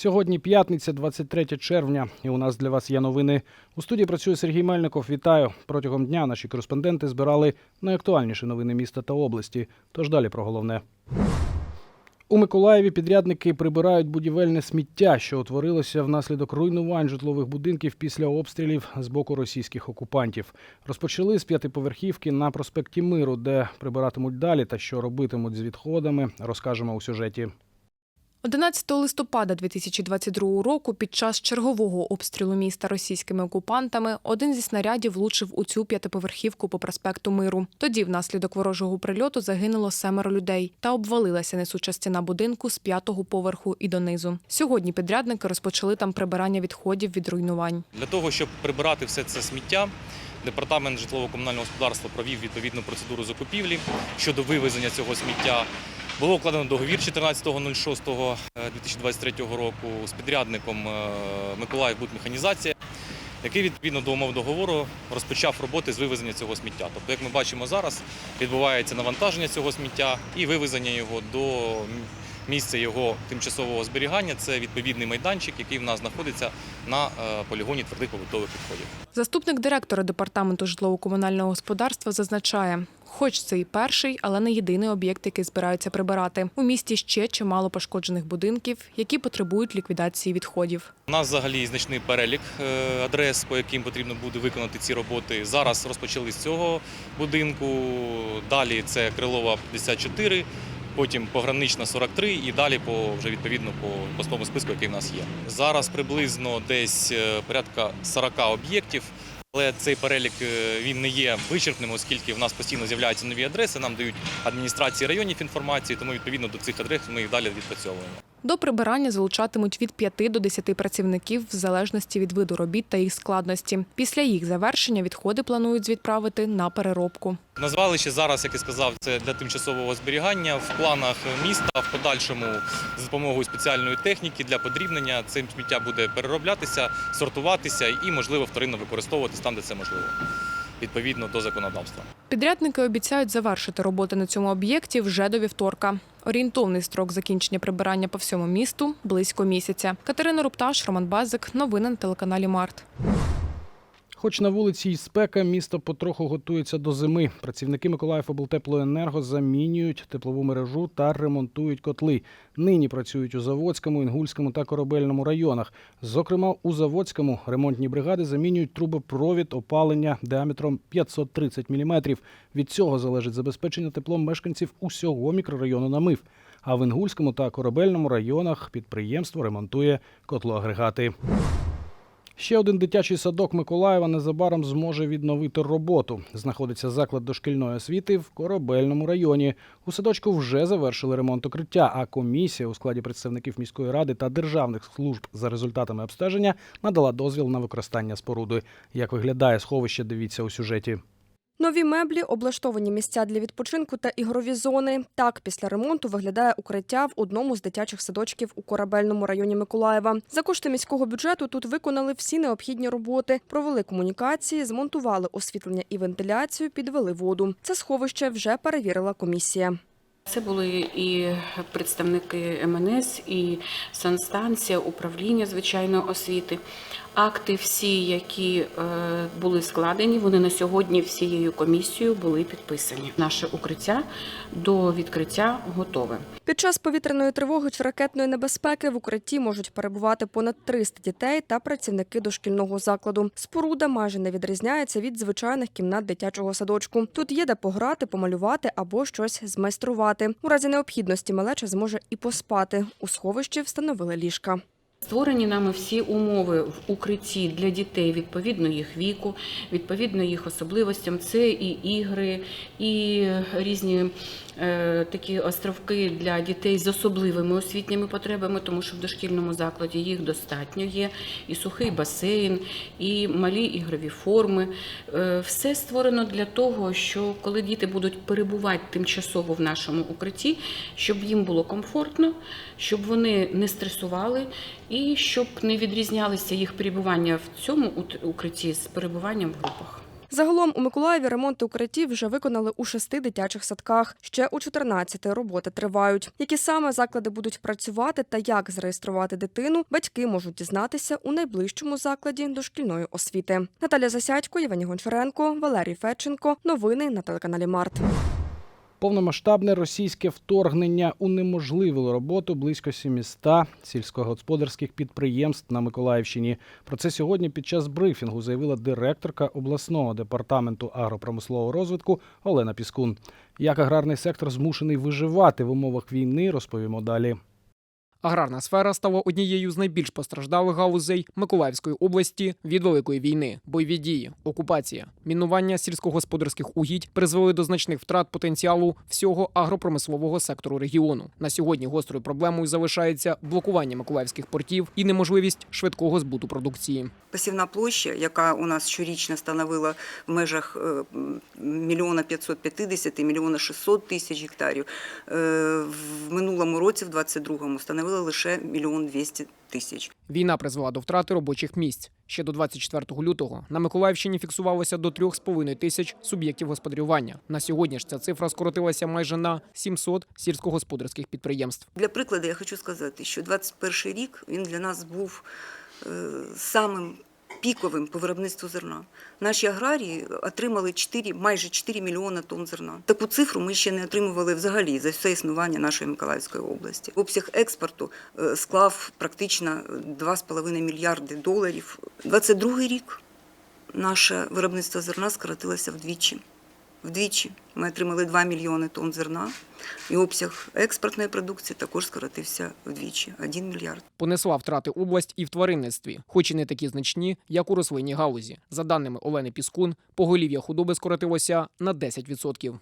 Сьогодні п'ятниця, 23 червня, і у нас для вас є новини. У студії працює Сергій Мельников. Вітаю. Протягом дня наші кореспонденти збирали найактуальніші новини міста та області. Тож далі про головне. У Миколаєві підрядники прибирають будівельне сміття, що утворилося внаслідок руйнувань житлових будинків після обстрілів з боку російських окупантів. Розпочали з п'ятиповерхівки на проспекті Миру, де прибиратимуть далі та що робитимуть з відходами, розкажемо у сюжеті. 11 листопада 2022 року під час чергового обстрілу міста російськими окупантами один зі снарядів влучив у цю п'ятиповерхівку по проспекту Миру. Тоді внаслідок ворожого прильоту загинуло семеро людей та обвалилася несуча стіна будинку з п'ятого поверху і донизу. Сьогодні підрядники розпочали там прибирання відходів від руйнувань. Для того, щоб прибирати все це сміття, департамент житлово-комунального господарства провів відповідну процедуру закупівлі щодо вивезення цього сміття. Було укладено договір 14.06.2023 року з підрядником е, Миколаїв Будмеханізація, який відповідно до умов договору розпочав роботи з вивезення цього сміття. Тобто, як ми бачимо зараз, відбувається навантаження цього сміття і вивезення його до місця його тимчасового зберігання. Це відповідний майданчик, який в нас знаходиться на е, полігоні твердих побутових відходів. Заступник директора департаменту житлово-комунального господарства зазначає. Хоч це і перший, але не єдиний об'єкт, який збираються прибирати. У місті ще чимало пошкоджених будинків, які потребують ліквідації відходів. У нас взагалі значний перелік е, адрес, по яким потрібно буде виконати ці роботи. Зараз розпочали з цього будинку. Далі це Крилова 54, потім погранична 43 і далі по вже відповідно по постовому списку, який в нас є. Зараз приблизно десь е, порядка 40 об'єктів. Але цей перелік е, він не є вичерпним, оскільки в нас постійно з'являються нові адреси. Нам дають адміністрації районів інформації, тому відповідно до цих адрес ми їх далі відпрацьовуємо. До прибирання залучатимуть від 5 до 10 працівників в залежності від виду робіт та їх складності. Після їх завершення відходи планують відправити на переробку. На звалище зараз, як я сказав, це для тимчасового зберігання. В планах міста в подальшому з допомогою спеціальної техніки для подрібнення цим сміття буде перероблятися, сортуватися і, можливо, вторинно використовуватись там, де це можливо, відповідно до законодавства. Підрядники обіцяють завершити роботи на цьому об'єкті вже до вівторка. Орієнтовний строк закінчення прибирання по всьому місту близько місяця. Катерина Рупташ, Роман Базик. Новини на телеканалі Март. Хоч на вулиці й спека, місто потроху готується до зими. Працівники Миколаїв облтеплоенерго замінюють теплову мережу та ремонтують котли. Нині працюють у Заводському, Інгульському та Корабельному районах. Зокрема, у Заводському ремонтні бригади замінюють трубопровід опалення діаметром 530 мм. Від цього залежить забезпечення теплом мешканців усього мікрорайону Намив. А в Інгульському та Корабельному районах підприємство ремонтує котлоагрегати. Ще один дитячий садок Миколаєва незабаром зможе відновити роботу. Знаходиться заклад дошкільної освіти в Корабельному районі. У садочку вже завершили ремонт укриття, а комісія у складі представників міської ради та державних служб за результатами обстеження надала дозвіл на використання споруди. Як виглядає сховище, дивіться у сюжеті. Нові меблі, облаштовані місця для відпочинку та ігрові зони. Так, після ремонту виглядає укриття в одному з дитячих садочків у корабельному районі Миколаєва. За кошти міського бюджету тут виконали всі необхідні роботи, провели комунікації, змонтували освітлення і вентиляцію, підвели воду. Це сховище вже перевірила комісія. Це були і представники МНС, і санстанція, управління звичайно освіти. Акти всі, які е, були складені, вони на сьогодні всією комісією були підписані. Наше укриття до відкриття готове. Під час повітряної тривоги чи ракетної небезпеки в укритті можуть перебувати понад 300 дітей та працівники дошкільного закладу. Споруда майже не відрізняється від звичайних кімнат дитячого садочку. Тут є де пограти, помалювати або щось змайструвати. У разі необхідності малеча зможе і поспати. У сховищі встановили ліжка. Створені нами всі умови в укритті для дітей відповідно їх віку, відповідно їх особливостям. Це і ігри, і різні такі островки для дітей з особливими освітніми потребами, тому що в дошкільному закладі їх достатньо є. І сухий басейн, і малі ігрові форми. Е, все створено для того, що коли діти будуть перебувати тимчасово в нашому укритті, щоб їм було комфортно, щоб вони не стресували і щоб не відрізнялися їх перебування в цьому укритті з перебуванням в групах. Загалом у Миколаєві ремонти укриттів вже виконали у шести дитячих садках. Ще у 14 роботи тривають. Які саме заклади будуть працювати та як зареєструвати дитину, батьки можуть дізнатися у найближчому закладі дошкільної освіти. Наталя Засядько, Євгеній Гончаренко, Валерій Федченко. Новини на телеканалі Март. Повномасштабне російське вторгнення унеможливило роботу близько 700 сільськогосподарських підприємств на Миколаївщині. Про це сьогодні під час брифінгу заявила директорка обласного департаменту агропромислового розвитку Олена Піскун. Як аграрний сектор змушений виживати в умовах війни, розповімо далі. Аграрна сфера стала однією з найбільш постраждалих галузей Миколаївської області від великої війни, бойові дії, окупація, мінування сільськогосподарських угідь призвели до значних втрат потенціалу всього агропромислового сектору регіону. На сьогодні гострою проблемою залишається блокування миколаївських портів і неможливість швидкого збуту продукції. Посівна площа, яка у нас щорічно становила в межах е, мільйона 550 мільйона 600 тисяч гектарів, е, в минулому році, в 22-му, становила лише мільйон 200 тисяч. Війна призвела до втрати робочих місць. Ще до 24 лютого на Миколаївщині фіксувалося до 3,5 тисяч суб'єктів господарювання. На сьогодні ж ця цифра скоротилася майже на 700 сільськогосподарських підприємств. Для прикладу я хочу сказати, що 21 рік він для нас був е, самим піковим по виробництву зерна. Наші аграрії отримали 4, майже 4 мільйони тонн зерна. Таку цифру ми ще не отримували взагалі за все існування нашої Миколаївської області. Обсяг експорту е, склав практично 2,5 мільярди доларів. 22 рік наше виробництво зерна скоротилося вдвічі. Вдвічі ми отримали 2 мільйони тонн зерна, і обсяг експортної продукції також скоротився вдвічі 1 мільярд. Понесла втрати область і в тваринництві, хоч і не такі значні, як у рослинній галузі. За даними Олени Піскун, поголів'я худоби скоротилося на 10%.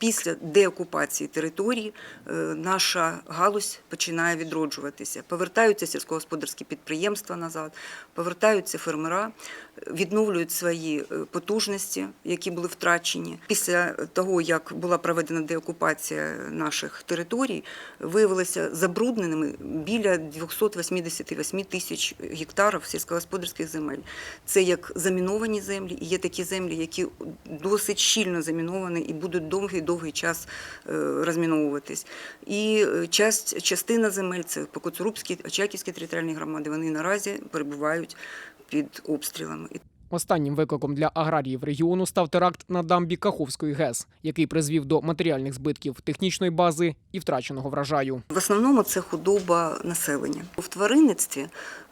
Після деокупації території е, наша галузь починає відроджуватися. Повертаються сільськогосподарські підприємства назад, повертаються фермера, відновлюють свої е, потужності, які були втрачені. Після того, як була проведена деокупація наших територій, виявилися забрудненими біля 288 тисяч гектарів сільськогосподарських земель. Це як заміновані землі, і є такі землі, які досить щільно заміновані і будуть довгий довгий час е, розміновуватись. І е, частина земель, це Покоцурубські, Очаківські територіальні громади, вони наразі перебувають під обстрілами. Останнім викликом для аграріїв регіону став теракт на дамбі Каховської ГЕС, який призвів до матеріальних збитків технічної бази і втраченого врожаю. В основному це худоба населення. В тваринництві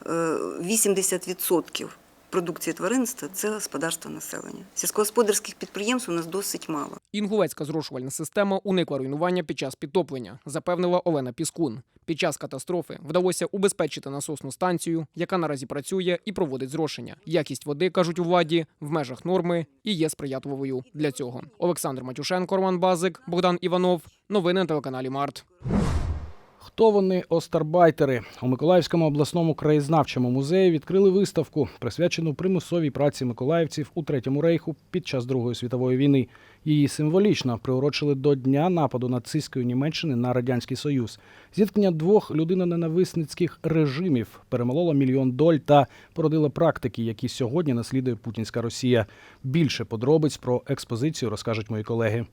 е, 80% продукції тваринництва – це господарство населення. Сільськогосподарських підприємств у нас досить мало. Інгулецька зрошувальна система уникла руйнування під час підтоплення, запевнила Олена Піскун. Під час катастрофи вдалося убезпечити насосну станцію, яка наразі працює і проводить зрошення. Якість води, кажуть у владі, в межах норми і є сприятливою для цього. Олександр Матюшенко, Роман Базик, Богдан Іванов. Новини на телеканалі Март. Хто остарбайтери? У Миколаївському обласному краєзнавчому музеї відкрили виставку, присвячену примусовій праці миколаївців у третьому рейху під час Другої світової війни. Її символічно приурочили до дня нападу нацистської Німеччини на радянський союз. Зіткнення двох людиноненависницьких режимів перемололо мільйон доль та породило практики, які сьогодні наслідує путінська Росія. Більше подробиць про експозицію розкажуть мої колеги.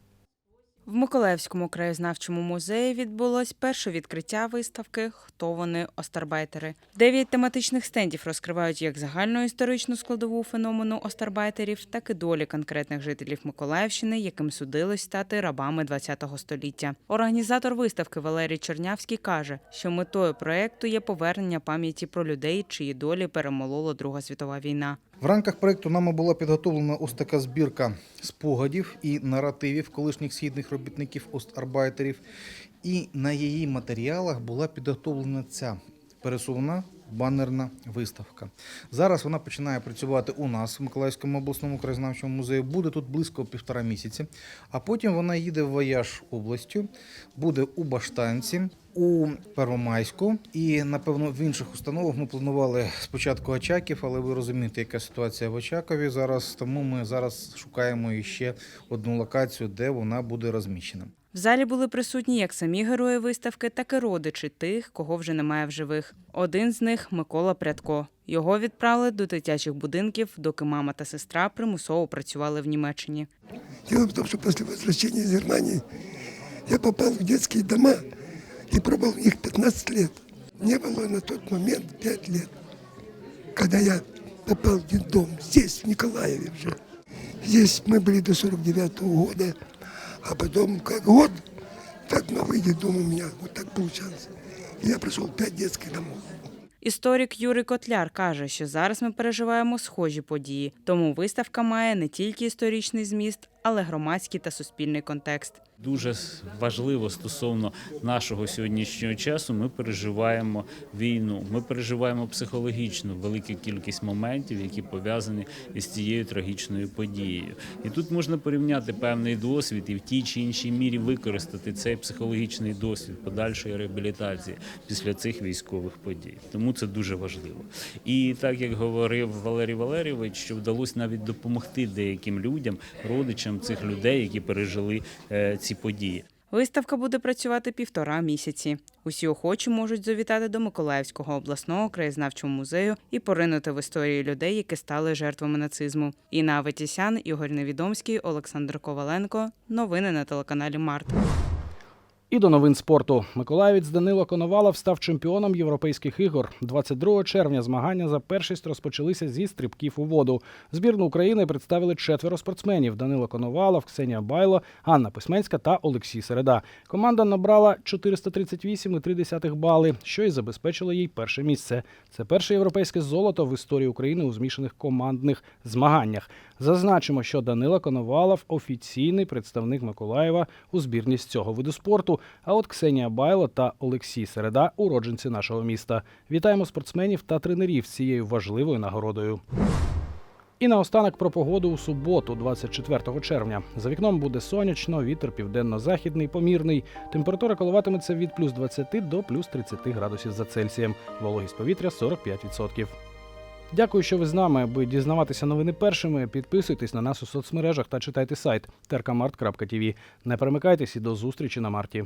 В Миколаївському краєзнавчому музеї відбулось перше відкриття виставки Хто вони остарбайтери. Дев'ять тематичних стендів розкривають як загальну історичну складову феномену остарбайтерів, так і долі конкретних жителів Миколаївщини, яким судилось стати рабами ХХ століття. Організатор виставки Валерій Чернявський каже, що метою проекту є повернення пам'яті про людей, чиї долі перемолола Друга світова війна. В рамках проєкту нами була підготовлена ось така збірка спогадів і наративів колишніх східних робітників остарбайтерів. І на її матеріалах була підготовлена ця пересувна банерна виставка. Зараз вона починає працювати у нас в Миколаївському обласному краєзнавчому музеї. Буде тут близько півтора місяці. А потім вона їде в вояж областю, буде у Баштанці, у Первомайську і, напевно, в інших установах ми планували спочатку Очаків, але ви розумієте, яка ситуація в Очакові зараз. Тому ми зараз шукаємо ще одну локацію, де вона буде розміщена. В залі були присутні як самі герої виставки, так і родичі тих, кого вже немає в живих. Один з них Микола Прядко. Його відправили до дитячих будинків, доки мама та сестра примусово працювали в Німеччині. Дело в том, что после возвращения из Германии я попал в детские дома и пробыл в них 15 лет. Мне было на тот момент 5 лет, когда я попал в детдом здесь, в Николаеве уже. Здесь мы были до 49 года, а потом как год, так новый детдом у меня, вот так получалось. И я прошел 5 детских домов. Історик Юрій Котляр каже, що зараз ми переживаємо схожі події, тому виставка має не тільки історичний зміст, але громадський та суспільний контекст. Дуже важливо стосовно нашого сьогоднішнього часу. Ми переживаємо війну. Ми переживаємо психологічну велику кількість моментів, які пов'язані із цією трагічною подією. І тут можна порівняти певний досвід і в тій чи іншій мірі використати цей психологічний досвід подальшої реабілітації після цих військових подій. Тому це дуже важливо. І так як говорив Валерій Валерійович, що вдалося навіть допомогти деяким людям, родичам цих людей, які пережили е, ці події. Виставка буде працювати півтора місяці. Усі охочі можуть завітати до Миколаївського обласного краєзнавчого музею і поринути в історії людей, які стали жертвами нацизму. Інна Аветісян, Ігор Невідомський, Олександр Коваленко. Новини на телеканалі Март. І до новин спорту. Миколаївець Данило Коновалов став чемпіоном європейських ігор. 22 червня змагання за першість розпочалися зі стрибків у воду. Збірну України представили четверо спортсменів: Данило Коновалов, Ксенія Байло, Анна Письменська та Олексій Середа. Команда набрала 438,3 бали, що й забезпечило їй перше місце. Це перше європейське золото в історії України у змішаних командних змаганнях. Зазначимо, що Данила Коновалов офіційний представник Миколаєва у збірні з цього виду спорту. А от Ксенія Байло та Олексій Середа уродженці нашого міста. Вітаємо спортсменів та тренерів з цією важливою нагородою. І наостанок про погоду у суботу, 24 червня. За вікном буде сонячно, вітер південно-західний, помірний. Температура коливатиметься від плюс 20 до плюс 30 градусів за Цельсієм. Вологість повітря 45%. Дякую, що ви з нами. Аби дізнаватися новини першими, підписуйтесь на нас у соцмережах та читайте сайт terkamart.tv. Не перемикайтесь і до зустрічі на марті.